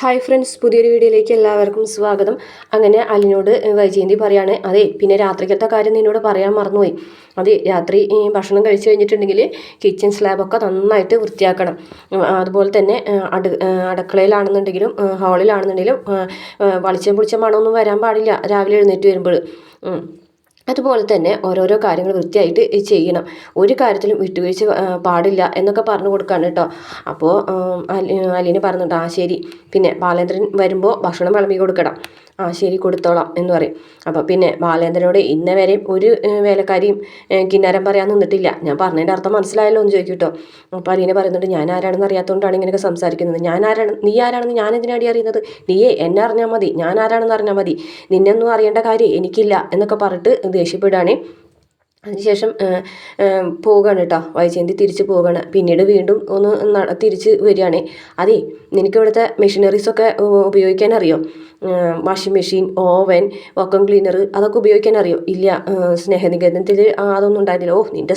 Hi friends പുതിയൊരു വീഡിയോയിലേക്ക് എല്ലാവർക്കും സ്വാഗതം. അങ്ങനെ അലിനോട് വൈജയന്തി പറയാണ് അതെ പിന്നെ രാത്രിക്കത്തെ കാര്യം നിന്നോട് പറയാൻ മറന്നുപോയി. അതെ രാത്രി ഭക്ഷണം കഴിച്ചു കഴിഞ്ഞിട്ടുണ്ടെങ്കിൽ കിച്ചൺ സ്ലാബൊക്കെ നന്നായിട്ട് വൃത്തിയാക്കണം. അതുപോലെ തന്നെ അടു അടുക്കളയിലാണെന്നുണ്ടെങ്കിലും ഹാളിലാണെന്നുണ്ടെങ്കിലും വളിച്ചം പൊളിച്ച മണമൊന്നും വരാൻ പാടില്ല രാവിലെ എഴുന്നേറ്റ് വരുമ്പോൾ. അതുപോലെ തന്നെ ഓരോരോ കാര്യങ്ങൾ വൃത്തിയായിട്ട് ചെയ്യണം. ഒരു കാര്യത്തിലും വിട്ടുവീഴ്ച പാടില്ല എന്നൊക്കെ പറഞ്ഞു കൊടുക്കാണ് കേട്ടോ. അപ്പോൾ അലീന പറഞ്ഞിട്ട് ആ ശരി. പിന്നെ ബാലേന്ദ്രൻ വരുമ്പോൾ ഭക്ഷണം വിളമ്പി കൊടുക്കണം. ആ ശരി കൊടുത്തോളാം എന്ന് പറയും. അപ്പോൾ പിന്നെ ബാലേന്ദ്രനോട് ഇന്ന വരെ ഒരു വേലക്കാരിയും കിന്നാരം പറയാൻ നിന്നിട്ടില്ല. ഞാൻ പറഞ്ഞതിന്റെ അർത്ഥം മനസ്സിലായല്ലോ എന്ന് ചോദിക്കും കേട്ടോ. അപ്പോൾ അലീന പറയുന്നുണ്ട് ഞാൻ ആരാണെന്ന് അറിയാത്തതുകൊണ്ടാണ് ഇങ്ങനെയൊക്കെ സംസാരിക്കുന്നത്. ഞാൻ ആരാണ് നീ ആരാണെന്ന് ഞാൻ എന്തിനാടി അറിയുന്നത്? നീയേ എന്നെ അറിഞ്ഞാൽ മതി. ഞാൻ ആരാണെന്ന് അറിഞ്ഞാൽ മതി. നിന്നെയൊന്നും അറിയേണ്ട കാര്യം എനിക്കില്ല എന്നൊക്കെ പറഞ്ഞിട്ട് ദേഷ്യപ്പെടുകയാണേ അതിനുശേഷം പോവുകയാണ് കേട്ടോ വൈജയന്തി തിരിച്ച് പോവുകയാണ് പിന്നീട് വീണ്ടും ഒന്ന് തിരിച്ച് വരികയാണ്. അതേ നിനക്ക് ഇവിടുത്തെ മെഷീനറീസൊക്കെ ഉപയോഗിക്കാൻ അറിയോ washing machine oven vacuum cleaner അതൊക്കെ ഉപയോഗിക്കാൻ അറിയോ ഇല്ല സ്നേഹനികേതനത്തിൽ അതൊന്നും ഉണ്ടായിരുന്നില്ല. ഓ നിന്റെ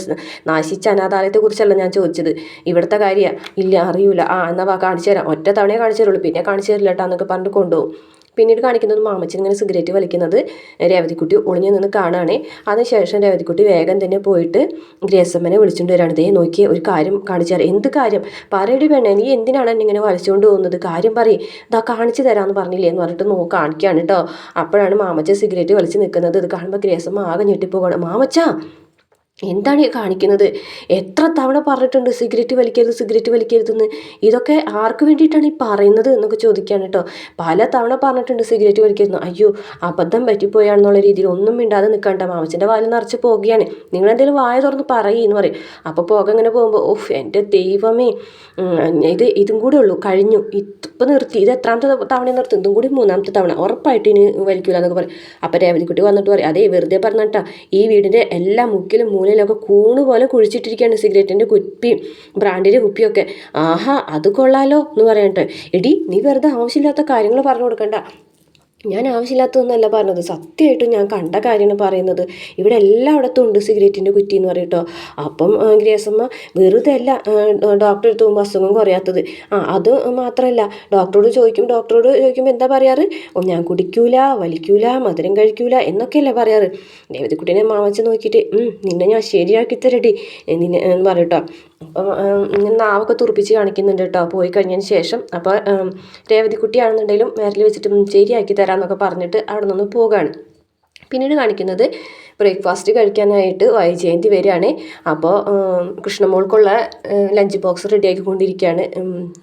നാശിച്ച അനാഥാലയത്തെക്കുറിച്ചല്ല ഞാൻ ചോദിച്ചത്. ഇവിടുത്തെ കാര്യമാണ് ഇല്ല അറിയൂല. ആ എന്നാൽ കാണിച്ചു തരാം. ഒറ്റ തവണയേ കാണിച്ചു തരുള്ളൂ. പിന്നെ കാണിച്ചു തരില്ല കേട്ടോ എന്നൊക്കെ പറഞ്ഞിട്ട് കൊണ്ടുപോകും. പിന്നീട് കാണിക്കുന്നത് മാമച്ചൻ ഇങ്ങനെ സിഗരറ്റ് വലിക്കുന്നത് രേവതിക്കുട്ടി ഒളിഞ്ഞു നിന്ന് കാണാണേ. അതിനുശേഷം രേവതിക്കുട്ടി വേഗം തന്നെ പോയിട്ട് ഗ്രേസമ്മനെ വിളിച്ചുകൊണ്ട് വരാണ്. ദേ നോക്കി ഒരു കാര്യം കാണിച്ചാൽ എന്ത് കാര്യം? പറയടി പെണ്ണേ നീ എന്തിനാണ് എന്നെ ഇങ്ങനെ വലിച്ചുകൊണ്ട് പോകുന്നത്? കാര്യം പറയും. ഇതാ കാണിച്ചു തരാമെന്ന് പറഞ്ഞില്ലേ എന്ന് പറഞ്ഞിട്ട് നോ കാണിക്കുകയാണ് കേട്ടോ അപ്പോഴാണ് മാമച്ച സിഗരറ്റ് വലിച്ച് നിൽക്കുന്നത്. ഇത് കാണുമ്പോൾ ഗ്രേസമ്മ ആകെ ഞെട്ടിപ്പോകണം മാമച്ച എന്താണ് കാണിക്കുന്നത്? എത്ര തവണ പറഞ്ഞിട്ടുണ്ട് സിഗരറ്റ് വലിക്കരുത് സിഗരറ്റ് വലിക്കരുതെന്ന്? ഇതൊക്കെ ആർക്ക് വേണ്ടിയിട്ടാണ് ഈ പറയുന്നത് എന്നൊക്കെ ചോദിക്കുകയാണ് കേട്ടോ. പല തവണ പറഞ്ഞിട്ടുണ്ട് സിഗരറ്റ് വലിക്കരുത് അയ്യോ അബദ്ധം പറ്റിപ്പോയാണെന്നുള്ള രീതിയിൽ ഒന്നും മിണ്ടാതെ നിൽക്കണ്ട. മാമച്ചന്റെ വായിൽ നിറച്ച് പോകുകയാണ്. നിങ്ങൾ എന്തെങ്കിലും വായ തുറന്ന് പറയ് എന്ന് പറയും. അപ്പോൾ പോക ഇങ്ങനെ പോകുമ്പോൾ ഓഫ് എന്റെ ദൈവമേ. ഇത് ഇതും കൂടെ ഉള്ളൂ. കഴിഞ്ഞു. ഇപ്പം നിർത്തി. ഇത് എത്രാമത്തെ തവണ നിർത്തി? ഇതും കൂടി മൂന്നാമത്തെ തവണ. ഉറപ്പായിട്ട് ഇനി വലിക്കില്ല എന്നൊക്കെ പറയും. അപ്പോൾ രേവതിക്കുട്ടി വന്നിട്ട് പറയും അതേ വെറുതെ പറഞ്ഞിട്ടാ. ഈ വീടിന്റെ എല്ലാ മുക്കിലും മൂലയിലൊക്കെ കൂണ് പോലെ കുഴിച്ചിട്ടിരിക്കുകയാണ് സിഗരറ്റിന്റെ കുപ്പിയും ബ്രാൻഡിന്റെ കുപ്പിയൊക്കെ. ആഹാ അത് കൊള്ളാലോ എന്ന് പറയട്ടെ എടി നീ വെറുതെ ആവശ്യമില്ലാത്ത കാര്യങ്ങൾ പറഞ്ഞു കൊടുക്കണ്ട. ഞാൻ ആവശ്യമില്ലാത്തതൊന്നുമല്ല പറഞ്ഞത്. സത്യമായിട്ടും ഞാൻ കണ്ട കാര്യമാണ് പറയുന്നത്. ഇവിടെ എല്ലായിടത്തും ഉണ്ട് സിഗരറ്റിന്റെ കുറ്റി എന്ന് പറയട്ടോ അപ്പം ഗ്രേസമ്മ വെറുതെ അല്ല ഡോക്ടർ എടുത്ത് പോകുമ്പോൾ അസുഖം കുറയാത്തത്. ആ അത് മാത്രമല്ല ഡോക്ടറോട് ചോദിക്കും ഡോക്ടറോട് ചോദിക്കുമ്പോൾ എന്താ പറയാറ്? ഞാൻ കുടിക്കൂല വലിക്കൂല മധുരം കഴിക്കൂല എന്നൊക്കെയല്ലേ പറയാറ്. ദേവതിക്കുട്ടീനെ മാമച്ച് നോക്കിയിട്ട് നിന്നെ ഞാൻ ശരിയാക്കി തരടി നിന്നെ എന്ന് പറയട്ടോ ഇങ്ങനെ നാവൊക്കെ തുറപ്പിച്ച് കാണിക്കുന്നുണ്ട് കേട്ടോ. പോയി കഴിഞ്ഞതിന് ശേഷം. അപ്പോൾ രേവതിക്കുട്ടിയാണെന്നുണ്ടെങ്കിലും മേരൽ വെച്ചിട്ട് "ഉം, ശരിയാക്കി തരാമെന്നൊക്കെ പറഞ്ഞിട്ട് അവിടെ നിന്ന് പോവുകയാണ് പിന്നീട് കാണിക്കുന്നത് ബ്രേക്ക്ഫാസ്റ്റ് കഴിക്കാനായിട്ട് വൈജയന്തി വരികയാണ്. അപ്പോൾ കൃഷ്ണമോൾക്കുള്ള ലഞ്ച് ബോക്സ് റെഡിയാക്കിക്കൊണ്ടിരിക്കുകയാണ് ആക്കിക്കൊണ്ടിരിക്കുകയാണ്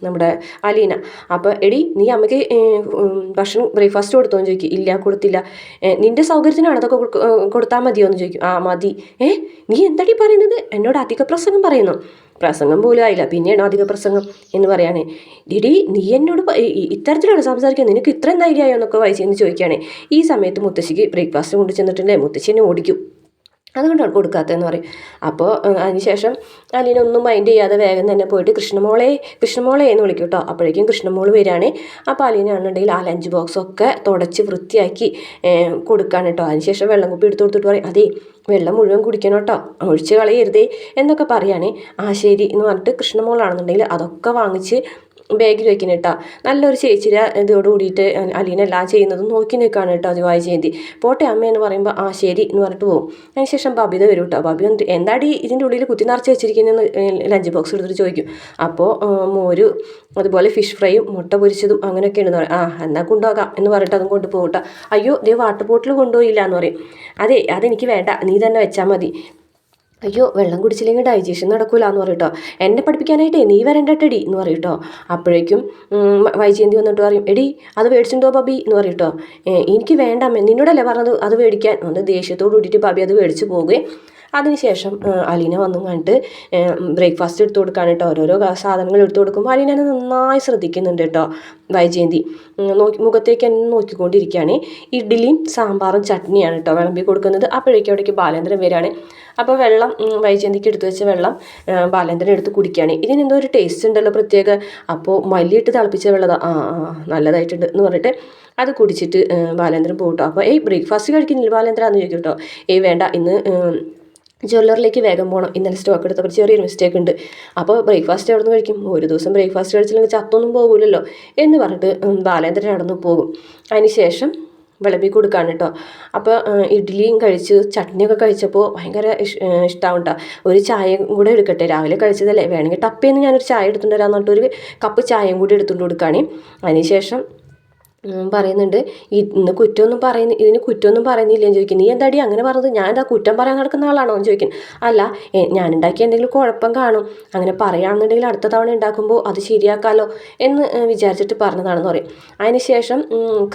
നമ്മുടെ അലീന. അപ്പോൾ എടി നീ അമ്മയ്ക്ക് ഭക്ഷണം ബ്രേക്ക്ഫാസ്റ്റ് കൊടുത്തോ എന്ന് ചോദിക്കും. ഇല്ല കൊടുത്തില്ല. "ഏ, നിന്റെ സൗകര്യത്തിനാണ് അതൊക്കെ കൊടുത്താൽ മതിയോ എന്ന് ചോദിക്കും. ആ മതി. ഏ നീ എന്താടി പറയുന്നത്? എന്നോട് അധിക പ്രസംഗം പറയുന്നു. പ്രസംഗം പോലും ആയില്ല. പിന്നെയാണോ അധിക പ്രസംഗം എന്ന് പറയാനേ ഡിഡി നീ എന്നോട് ഇത്തരത്തിലാണ് സംസാരിക്കുന്നത്. നിനക്ക് ഇത്രയും ധൈര്യമായോ എന്നൊക്കെ വായിച്ചു എന്ന് ചോദിക്കുകയാണ്. ഈ സമയത്ത് മുത്തശ്ശിക്ക് ബ്രേക്ക്ഫാസ്റ്റ് കൊണ്ടു ചെന്നിട്ടുണ്ടേ മുത്തശ്ശി എന്നെ ഓടിക്കും അതുകൊണ്ടാണ് കൊടുക്കാത്തതെന്ന് പറയും. അപ്പോൾ അതിനുശേഷം അലീന ഒന്നും മൈൻഡ് ചെയ്യാതെ വേഗം തന്നെ പോയിട്ട് കൃഷ്ണമോളെ കൃഷ്ണമോളെ എന്ന് വിളിക്കും കേട്ടോ അപ്പോഴേക്കും കൃഷ്ണമോൾ വരികയാണ് അപ്പോൾ അലീനാണെന്നുണ്ടെങ്കിൽ ആ ലഞ്ച് ബോക്സൊക്കെ തുടച്ച് വൃത്തിയാക്കി കൊടുക്കുകയാണ് കേട്ടോ അതിനുശേഷം വെള്ളം കുപ്പി എടുത്ത് കൊടുത്തിട്ട് പറയും അതേ വെള്ളം മുഴുവൻ കുടിക്കണം കേട്ടോ ഒഴിച്ച് കളയരുതേ എന്നൊക്കെ പറയുകയാണ് ആ ശരി എന്ന് പറഞ്ഞിട്ട് കൃഷ്ണമോളാണെന്നുണ്ടെങ്കിൽ അതൊക്കെ വാങ്ങിച്ച് ബാഗിൽ വെക്കണം കേട്ടോ നല്ലൊരു ചേച്ചിയുടെ ഇതോട് കൂടിയിട്ട് അലീന എല്ലാം ചെയ്യുന്നതും നോക്കി നിൽക്കുകയാണ് കേട്ടോ അതിവായി ജയന്തി. പോട്ടെ അമ്മ എന്ന് പറയുമ്പോൾ ആ ശരി എന്ന് പറഞ്ഞിട്ട് പോകും അതിനുശേഷം ബബിത വരും കേട്ടോ ബബി വന്നിട്ട് എന്താടി ഇതിന്റെ ഉള്ളിൽ കുത്തി നിറച്ച് വെച്ചിരിക്കുന്നതെന്ന് ലഞ്ച് ബോക്സ് എടുത്തിട്ട് ചോദിക്കും. അപ്പോൾ മോര് അതുപോലെ ഫിഷ് ഫ്രൈയും മുട്ട പൊരിച്ചതും അങ്ങനെയൊക്കെയാണ് പറയും. ആ എന്നാൽ കൊണ്ടുപോകാം എന്ന് പറഞ്ഞിട്ട് അതും കൊണ്ടുപോകട്ട അയ്യോ ദേ വാട്ടർ ബോട്ടിൽ കൊണ്ടുപോയില്ല എന്ന് പറയും. അതെ അതെനിക്ക് വേണ്ട. നീ തന്നെ വെച്ചാൽ മതി. അയ്യോ വെള്ളം കുടിച്ചില്ലെങ്കിൽ ഡൈജഷൻ നടക്കില്ല എന്ന് പറയട്ടോ എന്നെ പഠിപ്പിക്കാനായിട്ട് നീ വരണ്ടട്ടടി എന്ന് പറയട്ടോ അപ്പോഴേക്കും വൈജയന്തി വന്നിട്ട് പറയും എടി അത് മേടിച്ചിട്ടുണ്ടോ ബബി? എന്ന് പറയട്ടോ "ഏ, എനിക്ക് വേണ്ട നിന്നോടല്ലേ പറഞ്ഞത് അത് മേടിക്കാൻ? ഒന്ന് ദേഷ്യത്തോട് കൂടിയിട്ട് ബബി അത് മേടിച്ച് പോകുകയും അതിനുശേഷം അലീന വന്നു കണ്ടിട്ട് ബ്രേക്ക്ഫാസ്റ്റ് എടുത്തു കൊടുക്കാൻ കേട്ടോ. ഓരോരോ സാധനങ്ങൾ എടുത്തു കൊടുക്കുമ്പോൾ അലീന എന്നെ നന്നായി ശ്രദ്ധിക്കുന്നുണ്ട് കേട്ടോ വൈജയന്തി. നോക്കി മുഖത്തേക്ക് തന്നെ നോക്കിക്കൊണ്ടിരിക്കുകയാണ്. ഇഡ്ഡലിയും സാമ്പാറും ചട്നിയാണ് കേട്ടോ വിളമ്പി കൊടുക്കുന്നത്. അപ്പോഴേക്കും അവിടേക്ക് ബാലേന്ദ്രൻ വരികയാണ്. അപ്പോൾ വെള്ളം വൈജയന്തിക്ക് എടുത്തു വെച്ച വെള്ളം ബാലേന്ദ്രൻ എടുത്ത് കുടിക്കുകയാണ്. ഇതിന് എന്തോ ഒരു ടേസ്റ്റ് ഉണ്ടല്ലോ പ്രത്യേക. അപ്പോൾ മല്ലിയിട്ട് തിളപ്പിച്ച വെള്ളം ആ ആ നല്ലതായിട്ടുണ്ട് എന്ന് പറഞ്ഞിട്ട് അത് കുടിച്ചിട്ട് ബാലേന്ദ്രൻ പോകട്ടോ അപ്പോൾ ഏയ് ബ്രേക്ക്ഫാസ്റ്റ് കഴിക്കുന്നില്ല ബാലേന്ദ്രൻ എന്ന് ചോദിക്കും കേട്ടോ. ഏയ് വേണ്ട ഇന്ന് ജ്വല്ലറിലേക്ക് വേഗം പോകണം ഇന്നലെ സ്റ്റോക്ക് എടുത്തപ്പോൾ ചെറിയൊരു മിസ്റ്റേക്ക് ഉണ്ട്. അപ്പോൾ ബ്രേക്ക്ഫാസ്റ്റ് അവിടെ നിന്ന് കഴിക്കും? ഒരു ദിവസം ബ്രേക്ക്ഫാസ്റ്റ് കഴിച്ചില്ലെങ്കിൽ ചത്തൊന്നും പോകില്ലല്ലോ എന്ന് പറഞ്ഞിട്ട് ബാലേന്ദ്രൻ ബാലേന്ദ്രൻ നടന്നു പോകും. അതിന് ശേഷം വിളമ്പി കൊടുക്കാണ് കേട്ടോ അപ്പോൾ ഇഡ്ഡലിയും കഴിച്ച് ചട്നിയൊക്കെ കഴിച്ചപ്പോൾ ഭയങ്കര ഇഷ്ടമാവും കേട്ടോ ഒരു ചായയും കൂടെ എടുക്കട്ടെ. രാവിലെ കഴിച്ചതല്ലേ? വേണമെങ്കിൽ ടപ്പേന്ന് ഞാനൊരു ചായ എടുത്തുകൊണ്ട് വരാമെന്ന് പറഞ്ഞിട്ട് ഒരു കപ്പ് ചായയും കൂടി എടുത്തുകൊണ്ട് കൊടുക്കുകയാണ് അതിന് ശേഷം ഉം, പറയുന്നുണ്ട് ഇന്ന് കുറ്റമൊന്നും പറയുന്ന ഇതിന് കുറ്റമൊന്നും പറയുന്നില്ലെന്ന് ചോദിക്കും. നീ എന്താടി അങ്ങനെ പറഞ്ഞത്? ഞാൻ എന്താ കുറ്റം പറയാൻ നടക്കുന്ന ആളാണോ? എന്ന് ചോദിക്കും. അല്ല ഞാൻ ഉണ്ടാക്കിയ എന്തെങ്കിലും കുഴപ്പം കാണും. അങ്ങനെ പറയുകയാണെന്നുണ്ടെങ്കിൽ അടുത്ത തവണ ഉണ്ടാക്കുമ്പോൾ അത് ശരിയാക്കാമല്ലോ എന്ന് വിചാരിച്ചിട്ട് പറഞ്ഞതാണെന്ന് പറയും. അതിന് ശേഷം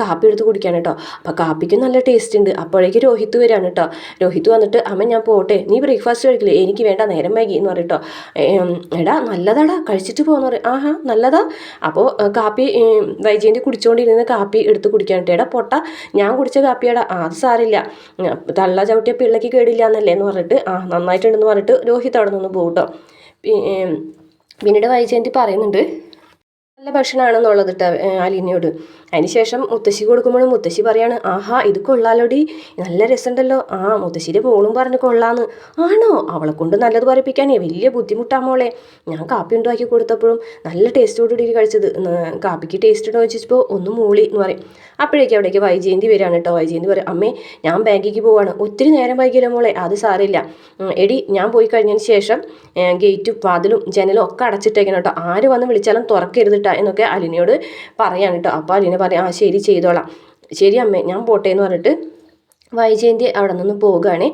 കാപ്പി എടുത്ത് കുടിക്കാൻ കേട്ടോ. അപ്പോൾ കാപ്പിക്ക് നല്ല ടേസ്റ്റ് ഉണ്ട്. അപ്പോഴേക്ക് രോഹിത്ത് വരികയാണ് കേട്ടോ. രോഹിത്ത് വന്നിട്ട് അമ്മ ഞാൻ പോട്ടെ. നീ ബ്രേക്ക്ഫാസ്റ്റ് കഴിക്കില്ലേ? എനിക്ക് വേണ്ട നേരം വൈകി എന്ന് പറയും കേട്ടോ. എടാ നല്ലതാടാ. കഴിച്ചിട്ട് പോകുന്ന പറയും. ആഹാ നല്ലതാ. അപ്പോൾ കാപ്പി വൈജയന്തി കുടിച്ചുകൊണ്ടിരുന്ന കാപ്പി എടുത്ത് കുടിക്കാൻ എടാ പൊട്ട ഞാൻ കുടിച്ച കാപ്പിയടാ ആ അത് സാരില്ല തള്ള ചവിട്ടിയ പിള്ളയ്ക്ക് കേടില്ല എന്നല്ലേ എന്ന് പറഞ്ഞിട്ട് ആ നന്നായിട്ടുണ്ടെന്ന് പറഞ്ഞിട്ട് രോഹിത് അവിടെ നിന്ന് പോകും കേട്ടോ പി- പിന്നീട് വൈജയന്തി പറയുന്നുണ്ട് നല്ല ഭക്ഷണമാണെന്നുള്ളത് കേട്ടോ അലീനയോട്. അതിനുശേഷം മുത്തശ്ശി കൊടുക്കുമ്പോഴും മുത്തശ്ശി പറയാണ് ആഹാ ഇത് കൊള്ളാലോടി. നല്ല രസമുണ്ടല്ലോ. ആ മുത്തശ്ശിയുടെ മോളും പറഞ്ഞു കൊള്ളാന്ന്. ആണോ? അവളെ കൊണ്ട് നല്ലത് പറയിപ്പിക്കാനേ വലിയ ബുദ്ധിമുട്ടാ മോളെ. ഞാൻ കാപ്പി ഉണ്ടാക്കി കൊടുത്തപ്പോഴും നല്ല ടേസ്റ്റോടുകൂടി കഴിച്ചത്. കാപ്പിക്ക് ടേസ്റ്റ് ഉണ്ടോ ചോദിച്ചപ്പോൾ ഒന്ന് മൂളി എന്ന് പറയും. അപ്പോഴേക്കും അവിടേക്ക് വൈജയന്തി വരികയാണ് കേട്ടോ. വൈജയന്തി പറയും അമ്മേ ഞാൻ ബാങ്കിലേക്ക് പോവാണ്. ഒത്തിരി നേരം വൈകില്ല മോളെ. അത് സാറില്ല എടി ഞാൻ പോയി കഴിഞ്ഞതിന് ശേഷം ഗേറ്റും വാതിലും ജനലും ഒക്കെ അടച്ചിട്ടേക്കണം കേട്ടോ. ആര് വന്ന് വിളിച്ചാലും തുറക്കരുതിട്ടാ എന്നൊക്കെ അലിനയോട് പറയാണ് കേട്ടോ. അപ്പോൾ അലിന പറയും ആ ശരി ചെയ്തോളാം. ശരി അമ്മേ ഞാൻ പോട്ടെ എന്ന് പറഞ്ഞിട്ട് വൈജയന്തി അവിടെ നിന്ന് പോവുകയാണ്.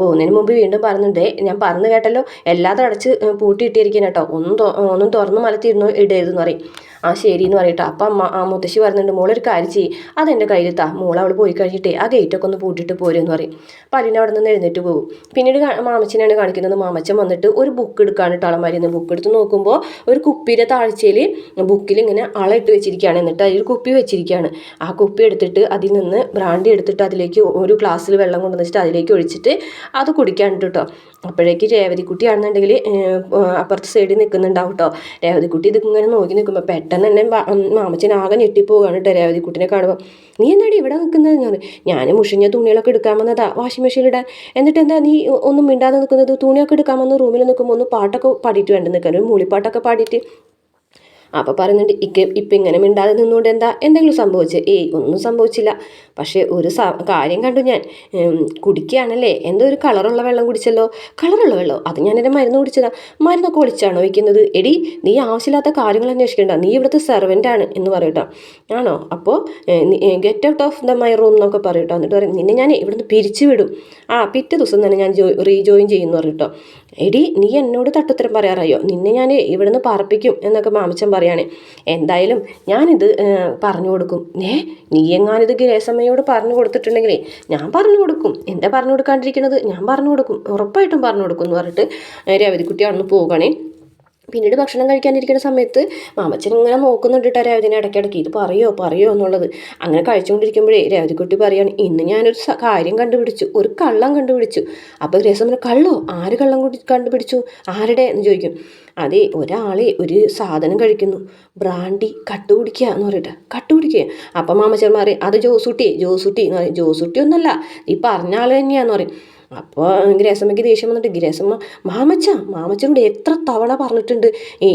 പോകുന്നതിന് മുമ്പ് വീണ്ടും പറഞ്ഞിട്ടേ ഞാൻ പറഞ്ഞു കേട്ടല്ലോ. എല്ലാതും അടച്ച് പൂട്ടിയിട്ടിരിക്കണം കേട്ടോ. ഒന്നും ഒന്നും തുറന്ന് മലത്തിരുന്നു ഇടരുതെന്ന് പറയും. ആ ശരി എന്ന് പറയട്ടെ. അപ്പം അമ്മ ആ മുത്തശ്ശി പറയുന്നുണ്ട് മോളൊരു കാര്യം ചെയ്യും. അതെന്റെ കയ്യിൽ താ മോൾ അവൾ പോയി കഴിഞ്ഞിട്ടേ ആ ഗേറ്റൊക്കെ ഒന്ന് പൂട്ടിയിട്ട് പോരുമെന്ന് പറയും. അപ്പം അലിന അവിടെ നിന്ന് എഴുന്നേറ്റ് പോകും. പിന്നീട് മാമച്ചനാണ് കാണിക്കുന്നത്. മാമച്ചൻ വന്നിട്ട് ഒരു ബുക്ക് എടുക്കാണ് കേട്ടോ അളമാരിന്ന് ബുക്ക് എടുത്ത് നോക്കുമ്പോൾ ഒരു കുപ്പിയുടെ താഴ്ചയിൽ ബുക്കിൽ ഇങ്ങനെ അളയിട്ട് വെച്ചിരിക്കുകയാണ്. എന്നിട്ട് അതിൽ കുപ്പി വെച്ചിരിക്കുകയാണ്. ആ കുപ്പി എടുത്തിട്ട് അതിൽ നിന്ന് ബ്രാൻഡി എടുത്തിട്ട് അതിലേക്ക് ഒരു ഗ്ലാസ്സിൽ വെള്ളം കൊണ്ടുവന്നിട്ട് അതിലേക്ക് ഒഴിച്ചിട്ട് അത് കുടിക്കാനുണ്ട് കേട്ടോ അപ്പോഴേക്ക് രേവതിക്കുട്ടിയാണെന്നുണ്ടെങ്കിൽ അപ്പുറത്ത് സൈഡിൽ നിൽക്കുന്നുണ്ടാവും കേട്ടോ രേവതിക്കുട്ടി ഇത് ഇങ്ങനെ നോക്കി നിൽക്കുമ്പോൾ പെട്ടെന്ന് തന്നെ മാമച്ചൻ ആകെ ഞെട്ടിപ്പോവുകയാണ് കേട്ടോ രേവതിക്കുട്ടിനെ കാണുമ്പോൾ നീ എന്താടി ഇവിടെ നിൽക്കുന്നത് ഞാൻ ഞാൻ മുഷിഞ്ഞ തുണികളൊക്കെ എടുക്കാൻ വന്നതാ. വാഷിംഗ് മെഷീനിലിടാൻ എന്നിട്ട് എന്താ നീ ഒന്നും മിണ്ടാതെ നിൽക്കുന്നത്? തുണിയൊക്കെ എടുക്കാൻ വന്ന് റൂമിൽ നിൽക്കുമ്പോൾ ഒന്ന് പാട്ടൊക്കെ പാടിയിട്ട് വേണ്ട? നിൽക്കാൻ ഒരു മൂളിപ്പാട്ടൊക്കെ പാടിയിട്ട്. അപ്പോൾ പറയുന്നുണ്ട് ഇക്ക ഇപ്പം ഇങ്ങനെ മിണ്ടാതെ നിന്നുകൊണ്ട് എന്താ എന്തെങ്കിലും സംഭവിച്ചു? ഏയ് ഒന്നും സംഭവിച്ചില്ല. പക്ഷേ ഒരു കാര്യം കണ്ടു ഞാൻ. കുടിക്കുകയാണല്ലേ? എന്തോ ഒരു കളറുള്ള വെള്ളം കുടിച്ചല്ലോ. കളറുള്ള വെള്ളം? അത് ഞാൻ എന്റെ മരുന്ന് കുടിച്ചതാ. മരുന്നൊക്കെ ഒളിച്ചാണോ വയ്ക്കുന്നത്? എടി നീ ആവശ്യമില്ലാത്ത കാര്യങ്ങൾ അന്വേഷിക്കേണ്ട. നീ ഇവിടുത്തെ സെർവന്റ് ആണ് എന്ന് പറയട്ടോ ആണോ? അപ്പോൾ get out of the my room എന്നൊക്കെ പറയട്ടോ എന്നിട്ട് പറയും നിന്നെ ഞാൻ ഇവിടുന്ന് പിരിച്ചു വിടും. ആ പിറ്റേ ദിവസം തന്നെ ഞാൻ ജോ റീജോയിൻ ചെയ്യുന്നു പറയട്ടോ എടി നീ എന്നോട് തട്ടുത്തരം പറയാറായോ? നിന്നെ ഞാൻ ഇവിടുന്ന് പറപ്പിക്കും എന്നൊക്കെ മാമച്ചൻ പറയാണ്. എന്തായാലും ഞാനിത് പറഞ്ഞു കൊടുക്കും. ഏ നീ എങ്ങാനിത് ഗ്രേസമ്മയോട് പറഞ്ഞു കൊടുത്തിട്ടുണ്ടെങ്കിലേ ഞാൻ പറഞ്ഞു കൊടുക്കും. എന്താ പറഞ്ഞു കൊടുക്കാണ്ടിരിക്കണത് ഞാൻ പറഞ്ഞു കൊടുക്കും. ഉറപ്പായിട്ടും പറഞ്ഞു കൊടുക്കും എന്ന് പറഞ്ഞിട്ട് രവതിക്കുട്ടി അവിടെ നിന്ന് പിന്നീട് ഭക്ഷണം കഴിക്കാനിരിക്കുന്ന സമയത്ത് മാമച്ചൻ ഇങ്ങനെ നോക്കുന്നുണ്ട് കേട്ടോ രേവതിനെ ഇടയ്ക്കിടയ്ക്ക്. ഇത് പറയോ പറയോ എന്നുള്ളത്. അങ്ങനെ കഴിച്ചുകൊണ്ടിരിക്കുമ്പോഴേ രേവതിക്കുട്ടി പറയാണ് ഇന്ന് ഞാനൊരു കാര്യം കണ്ടുപിടിച്ചു ഒരു കള്ളം കണ്ടുപിടിച്ചു. അപ്പോൾ രസം കള്ളോ? ആര് കള്ളം കണ്ടുപിടിച്ചു? ആരുടെ? എന്ന് ചോദിക്കും. അതെ ഒരാളെ ഒരു സാധനം കഴിക്കുന്നു. ബ്രാണ്ടി കട്ട് കുടിക്കുക എന്ന് പറയട്ടെ. കട്ട് കുടിക്കുക. അപ്പം മാമച്ചന്മാർ അത് ജോസൂട്ടി ജോസൂട്ടി. എന്ന് പറയും ജോസൂട്ടി ഒന്നല്ല ഈ പറഞ്ഞ ആൾ തന്നെയാന്ന് പറയും. അപ്പോൾ ഗ്രേസമ്മയ്ക്ക് ദേഷ്യം വന്നിട്ട് ഗ്രേസമ്മ മാമച്ച മാമച്ചനോട് എത്ര തവണ പറഞ്ഞിട്ടുണ്ട്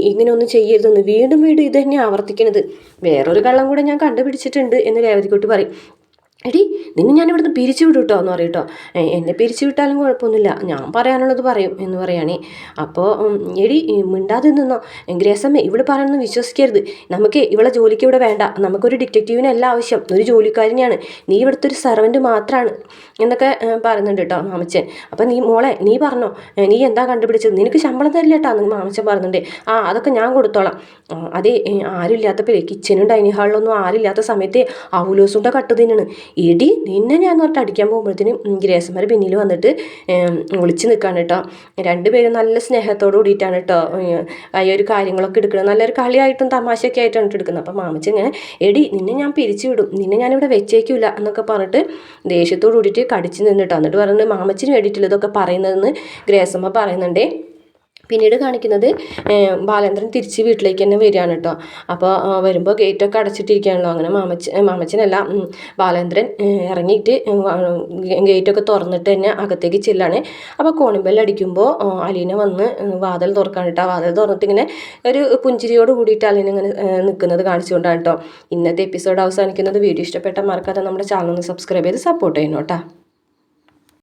ഇങ്ങനെയൊന്നും ചെയ്യരുതെന്ന്. വീണ്ടും വീണ്ടും ഇത് തന്നെ ആവർത്തിക്കണത്. വേറൊരു കള്ളം കൂടെ ഞാൻ കണ്ടുപിടിച്ചിട്ടുണ്ട് എന്ന് രേവതിക്കുട്ടി പറയും. എടി നിന്നെ ഞാൻ ഇവിടുന്ന് പിരിച്ചു വിടും കേട്ടോ എന്ന് പറയും കേട്ടോ. എന്നെ പിരിച്ചു വിട്ടാലും കുഴപ്പമൊന്നുമില്ല. ഞാൻ പറയാനുള്ളത് പറയും എന്ന് പറയുകയാണേ അപ്പോൾ എടി മിണ്ടാതെ നിന്നോ. ഗ്രേസമ്മ ഇവിടെ പറയണമെന്ന് വിശ്വസിക്കരുത്. നമുക്ക് ഇവളെ ജോലിക്ക് ഇവിടെ വേണ്ട. നമുക്കൊരു ഡിറ്റക്റ്റീവിനല്ല ആവശ്യം. ഒരു ജോലിക്കാരനെയാണ്. നീ ഇവിടുത്തെ ഒരു സെർവന്റ് മാത്രമാണ് എന്നൊക്കെ പറയുന്നുണ്ട് കേട്ടോ മാമച്ചൻ. അപ്പോൾ നീ മോളെ നീ പറഞ്ഞോ. നീ എന്താ കണ്ടുപിടിച്ചത്? നിനക്ക് ശമ്പളം തരില്ല കേട്ടോ എന്ന് മാമച്ചൻ പറയുന്നുണ്ട്. ആ അതൊക്കെ ഞാൻ കൊടുത്തോളാം. അതേ ആരും ഇല്ലാത്തപ്പോൾ കിച്ചനും ഡൈനിങ് ഹാളിലൊന്നും ആരില്ലാത്ത സമയത്ത് സമയത്തെ കട്ട് തിന്നാണ് ഇടി നിന്നെ ഞാൻ പറഞ്ഞിട്ട് അടിക്കാൻ പോകുമ്പോഴത്തേനും ഗ്രേസന്മാർ പിന്നിൽ വന്നിട്ട് വിളിച്ച് നിൽക്കാണ് കേട്ടോ രണ്ടുപേരും നല്ല സ്നേഹത്തോട് കൂടിയിട്ടാണ് കേട്ടോ ഈ ഒരു കാര്യങ്ങളൊക്കെ എടുക്കുന്നത്. നല്ലൊരു കളിയായിട്ടും തമാശയൊക്കെ ആയിട്ടാണ് എടുക്കുന്നത്. അപ്പം മാമച്ച ഇങ്ങനെ എടി നിന്നെ ഞാൻ പിരിച്ചു വിടും. നിന്നെ ഞാനിവിടെ വെച്ചേക്കില്ല എന്നൊക്കെ പറഞ്ഞിട്ട് ദേഷ്യത്തോട് കൂടിയിട്ട് കടിച്ചു നിന്നിട്ടോ എന്നിട്ട് പറഞ്ഞിട്ട് മാമച്ചിന് വേണ്ടിയിട്ടുള്ളതൊക്കെ പറയുന്നതെന്ന് ഗ്രേസമ്മ പറയുന്നുണ്ടേ. പിന്നീട് കാണിക്കുന്നത് ബാലേന്ദ്രൻ തിരിച്ച് വീട്ടിലേക്ക് തന്നെ വരികയാണ് കേട്ടോ. അപ്പോൾ വരുമ്പോൾ ഗേറ്റൊക്കെ അടച്ചിട്ടിരിക്കുകയാണല്ലോ. അങ്ങനെ മാമച്ച മാമച്ചനല്ല ബാലേന്ദ്രൻ ഇറങ്ങിയിട്ട് ഗേറ്റൊക്കെ തുറന്നിട്ട് തന്നെ അകത്തേക്ക് ചെല്ലാണ്. അപ്പോൾ കോണിബെൽ അടിക്കുമ്പോൾ അലീന വന്ന് വാതിൽ തുറക്കാണ് കേട്ടോ. വാതിൽ തുറന്നിട്ട് ഇങ്ങനെ ഒരു പുഞ്ചിരിയോട് കൂടിയിട്ട് അലീന ഇങ്ങനെ നിൽക്കുന്നത് കാണിച്ചുകൊണ്ടാണ് കേട്ടോ. ഇന്നത്തെ എപ്പിസോഡ് അവസാനിക്കുന്നത്. വീഡിയോ ഇഷ്ടപ്പെട്ട മറക്കാതെ നമ്മുടെ ചാനൽ ഒന്ന് സബ്സ്ക്രൈബ് ചെയ്ത് സപ്പോർട്ട് ചെയ്യണം കേട്ടോ.